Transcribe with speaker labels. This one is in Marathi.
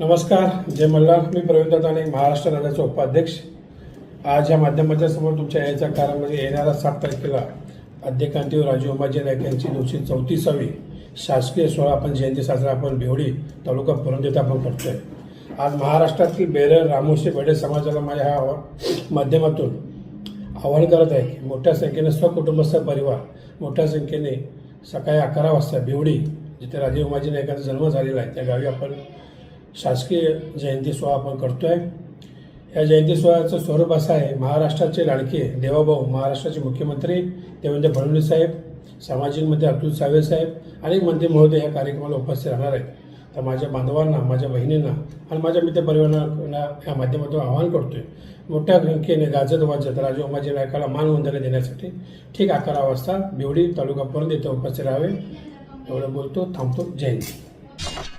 Speaker 1: नमस्कार जय मल्हार. मी प्रवीण दत्ताने महाराष्ट्र राज्याचे उपाध्यक्ष. आज या माध्यमाच्या समोर तुमच्या यायचं कारण म्हणजे येणाऱ्या सात तारखेला अध्यक्षांती राजू उमाजी नाईक यांची दोनशे चौतीसावी शासकीय सोहळा आपण जयंती साजरा आपण बेवडी तालुका पुरंदर आपण करतोय. आज महाराष्ट्रातील बेरळ रामोशी बडे समाजाला माझ्या ह्या माध्यमातून आवाहन करत आहे की मोठ्या संख्येने स्वकुटुंबस्थ परिवार मोठ्या संख्येने सकाळी अकरा वाजता बेवडी जिथे राजीव उमाजी नाईकांचा जन्म झालेला आहे त्या गावी आपण शासकीय जयंती सोहळा आपण करतो आहे या जयंती सोहळ्याचं स्वरूप असं आहे महाराष्ट्राचे लाडके देवाभाऊ महाराष्ट्राचे मुख्यमंत्री देवेंद्र फडणवीस साहेब सामाजिक मंत्री अतुल सावे साहेब अनेक मंत्री महोदय या कार्यक्रमाला उपस्थित राहणार आहेत. तर माझ्या बांधवांना माझ्या बहिणींना आणि माझ्या मित्रपरिवारांना या माध्यमातून आवाहन करतोय. मोठ्या संख्येने गाजत वाजत राजू उमाजी नायकाला मानवंदना देण्यासाठी ठीक अकरा वाजता बिवडी तालुका परत इथं उपस्थित राहावे. एवढं बोलतो थांबतो जय हिंद.